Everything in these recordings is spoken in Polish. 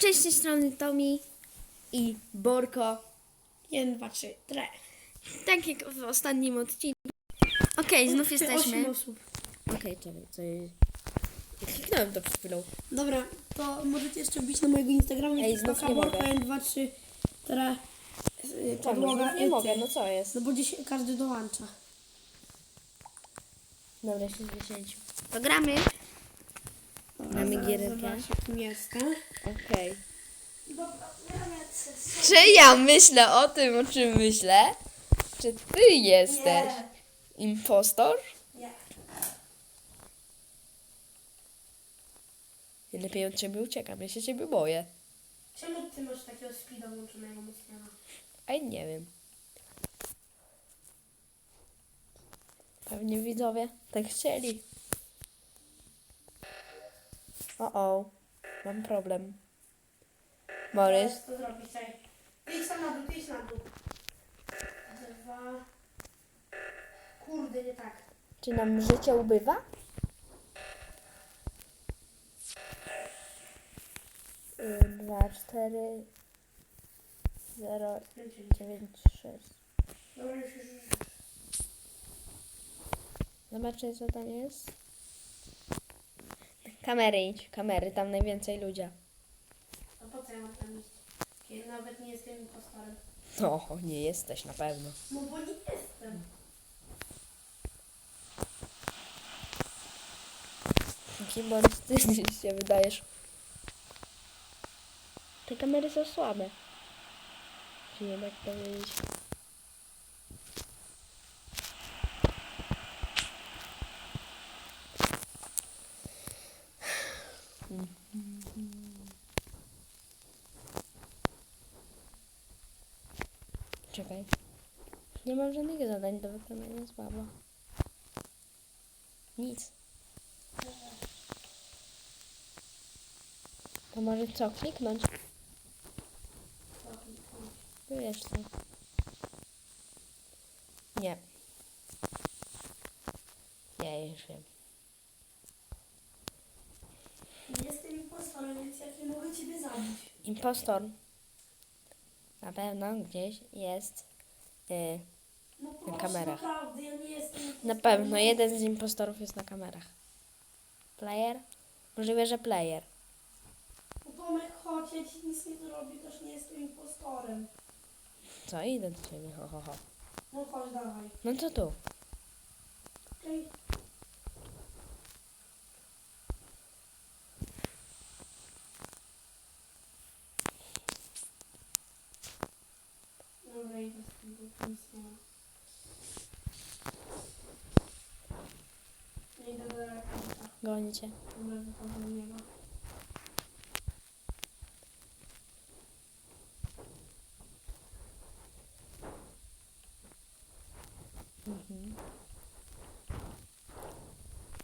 Cześć, z tej strony Tomi i Borko. 1, 2, 3, 3. Tak jak w ostatnim odcinku. Okej, znów jesteśmy. 8 osób. Okej, czekaj, co jest? Kliknąłem to przed chwilą. Dobra, to możecie jeszcze wbić na mojego Instagrama. Ej, znów nie mogę. 1, 2, 3, 4. Podłoga. nie mogę, no co jest? No bo dziś każdy dołącza. Dobra, 60. To gramy. Zaraz gierkę. kim jestem. Okej. Czy ja myślę o tym, o czym myślę? Czy ty jesteś impostor? Nie. Ja lepiej od ciebie uciekam, ja się ciebie boję. Czemu ty masz takiego speeda włączonego mocnego? Ej, nie wiem. Pewnie widzowie tak chcieli. O, o, mam problem. Borys, to zrobić, czekaj. Idź tam na dół, idź na dół. Dwa. Kurde, nie tak. czy nam życie ubywa? Y, Dwa, cztery, zero, dziewięć, sześć. Dobra, już, już, już. Zobaczcie, co tam jest. Kamery idź, kamery, tam najwięcej ludzi. A po co ja mam tam iść? Kiedy nawet nie jestem impostorem. No, nie jesteś na pewno. No bo nie jestem. Kim Borys, ty się wydajesz. Te kamery są słabe. Czy nie tak powiedzieć. Czekaj. Nie mam żadnego zadań do wykonania słabo. Nic. To może co, kliknąć? Wiesz co. Nie. Nie, już wiem. Impostorem, więc jak nie mogę ciebie zabić. Impostor. Na pewno gdzieś jest. y, No proszę, kamerach. naprawdę, ja nie jestem impostorem. na pewno jeden z impostorów jest na kamerach. Player? Możliwe, że player. No Tomek, chodź, ja ci nic nie zrobię, też nie jestem impostorem. Co? Idę do ciebie. Ho, ho, ho. No chodź, dawaj. No to tu. Ej. Idę z tym, bo nic nie ma. Nie idę do rakieta. Gonię cię. Dobra, wychodzę do niego. Mhm.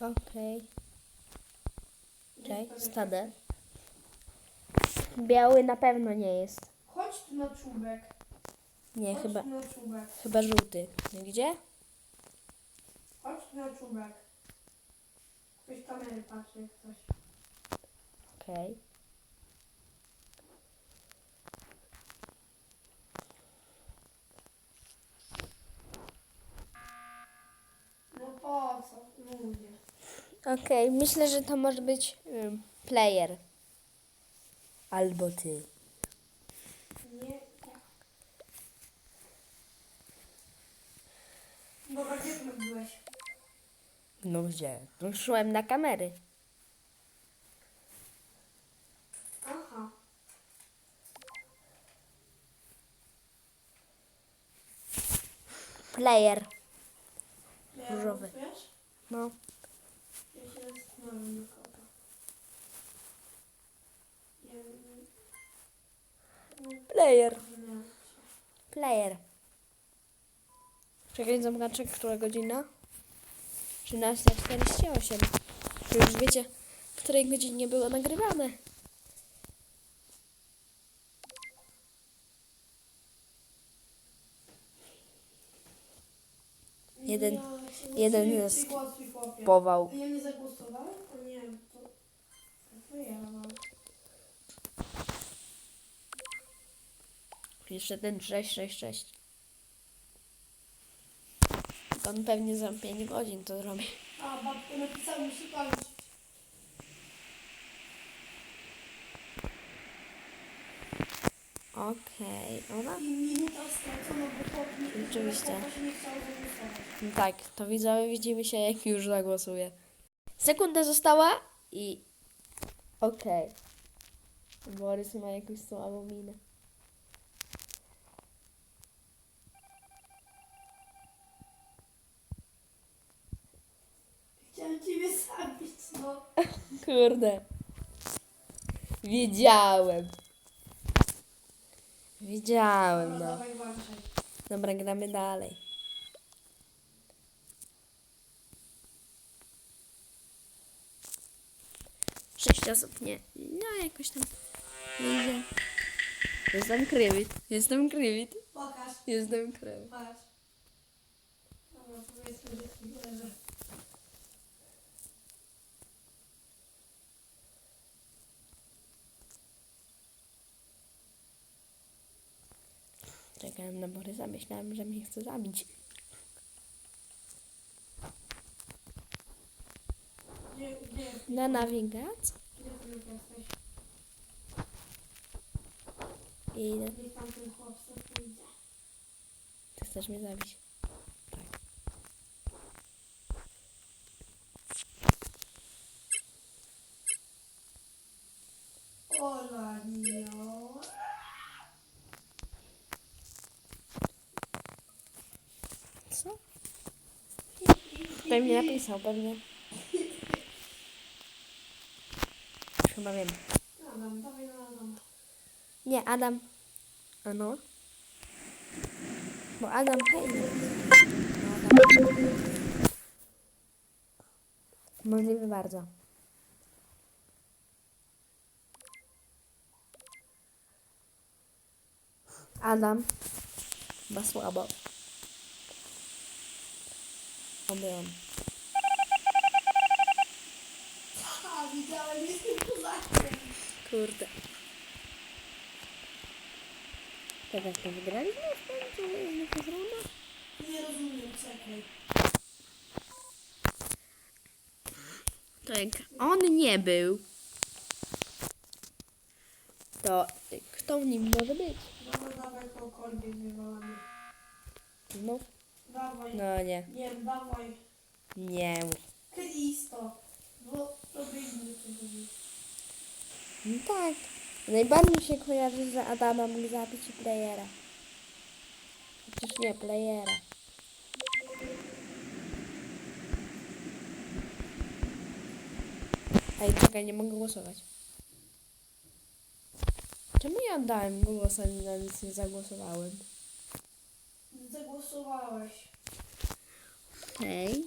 Okej. Czekaj, stadę. Biały na pewno nie jest. Chodź tu na czubek. Nie, Chodź chyba, na czubek. chyba żółty. No Gdzie? Chodź na czubek. Ktoś kamery patrzy, jak coś. Okej. No po co? Ludzie. Okej, myślę, że to może być ym, player. Albo ty. Nie. ja. Dobra, gdzie ty byłeś? No gdzie? No szłem na kamery. Aha. Player. Ja Różowy. Wiesz? No. Ja się zastanawiam na kogo. Ja nie... Player. nie. Player. Czekaj, zobaczę, która godzina? 13.48. Czy już wiecie, w której godzinie było nagrywane? Jeden- jeden jest. Pował. Ja nie zagłosowałem? Nie, to... To ja mam. Jeszcze ten 666. On pewnie za 5 godzin to zrobi. A, babka napisała, musi kończyć. Okej, ona? I minuta stracona, bo chłop nie, Oczywiście. chłopa się nie chciał zagłosować. No Tak, to widzowie widzimy się jak już zagłosuje. Sekunda została i... Okej. Borys ma jakąś słabą minę. Ciebie zabić, no. Kurde. Wiedziałem. Wiedziałem, Dobra, no. dawaj. Dobra, gramy dalej. Sześć osób, nie. No, jakoś tam idzie. Jestem krywit. Jestem krywit. Pokaż, Jestem krywit. patrz. Dobra, powiedzmy, że leży. Czekałem na Borysa, myślałem, że mnie chce zabić. Na nawigacji? I pójdzie. ty chcesz mnie zabić. Co? Pewnie napisał, pewnie. Chyba wiem. Adam, dawaj na Adama. Nie, Adam. Ano? Bo Adam, hej. No, Adam. Możliwe bardzo. Adam. Chyba słabo. Oby on. A, widziałem, jestem kozakiem. Kurde. Tak jak to wygraliśmy w końcu? Jakaś runda? Nie rozumiem, czekaj. To jak on nie był, to kto w nim może być? Dawaj, dawaj kogokolwiek wywalamy. Znów? Dawaj. No nie. Nie, dawaj. Nie. Kristo. Bo czegoś. No tak. Najbardziej się kojarzy, że Adama mógł zabić i playera. Chociaż nie, playera. Ej, czekaj, nie mogę głosować. Czemu ja dałem głos, a na nic nie zagłosowałem? Zagłosowałeś. Hej.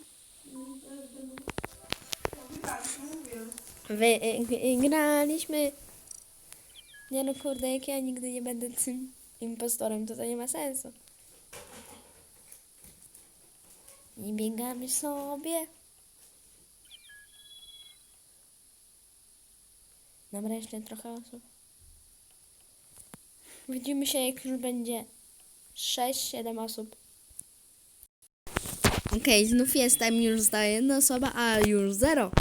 Wygraliśmy, mówiłem. Wygraliśmy. Nie no kurde, jak ja nigdy nie będę tym impostorem, to to nie ma sensu. I biegamy sobie. Dobra, jeszcze trochę osób. Widzimy się, jak już będzie 6-7 osób. Okej, znów jestem, już zostaje jedna osoba, a już zero.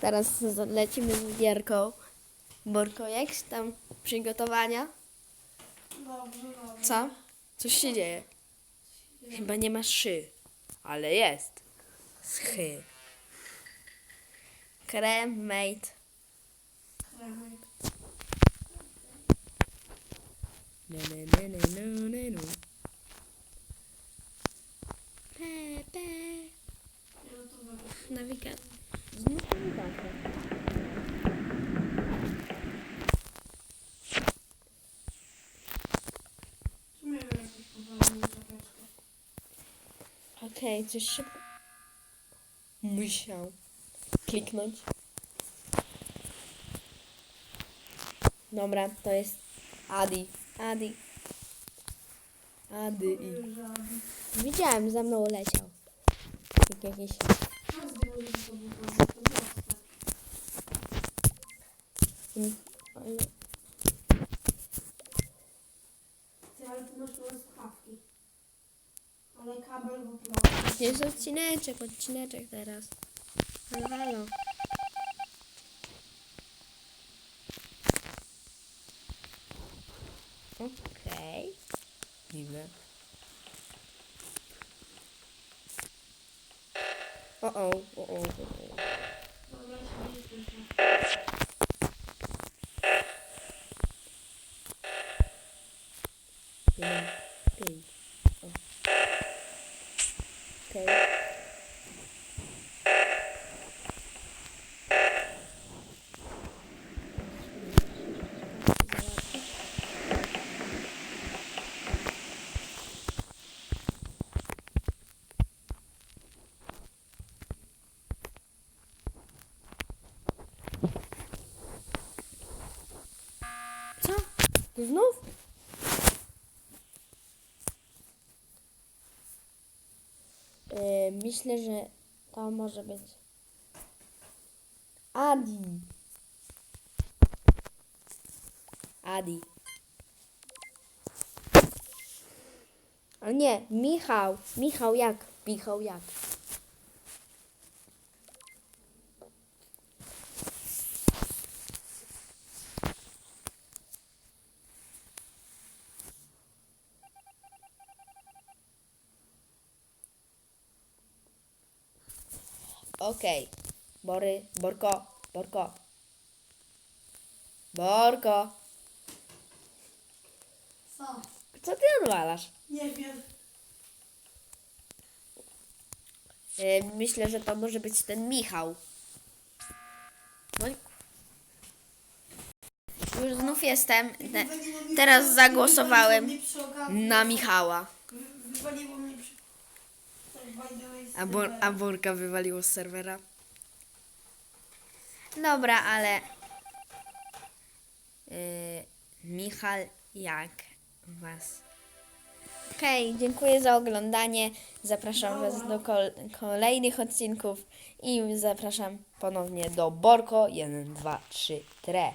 Teraz lecimy z gierką. Borko, jak tam przygotowania? Dobrze, dobrze. Co? Coś się dzieje. Chyba nie ma szy, ale jest. Schy. Cremate. Kremaj. Ne, ne, ne, ne, ne, ne, ne. Pepe. Ja to wygrałem. Nawigacja. Znów nawigacja. Okej, coś szybko. Musiał kliknąć. Dobra, to jest Adi. Adi. Adi. Widziałem, za mną leciał. Jak jakieś... Ale... Ale ty masz małe. Ale kabel w ogóle. Jest odcineczek, odcineczek teraz. Halo, halo. Okej. Dziwne. O, o, o, o, o. Dobra, się nie słyszę. Jeden, pięć. Okej. Co? Znów? Yy, myślę, że to może być Adi. Adi. A nie, Michał. Michał jak? Michał jak? Okej. Bory, Borko, Borko. Borko. Co? Co ty odwalasz? Nie wiem. Yy, myślę, że to może być ten Michał. No i- Już znów jestem. Te, Wywaliło mnie teraz zagłosowałem mnie przy na Michała. Wy- Wywaliło mnie przy... Tak, by the way, z A, Bor, a Borka wywaliło z serwera. Dobra, ale. Yy, Michał, jak was? Okej, dziękuję za oglądanie. Zapraszam Was do kol- kolejnych odcinków i zapraszam ponownie do Borko 1, 2, 3, tre.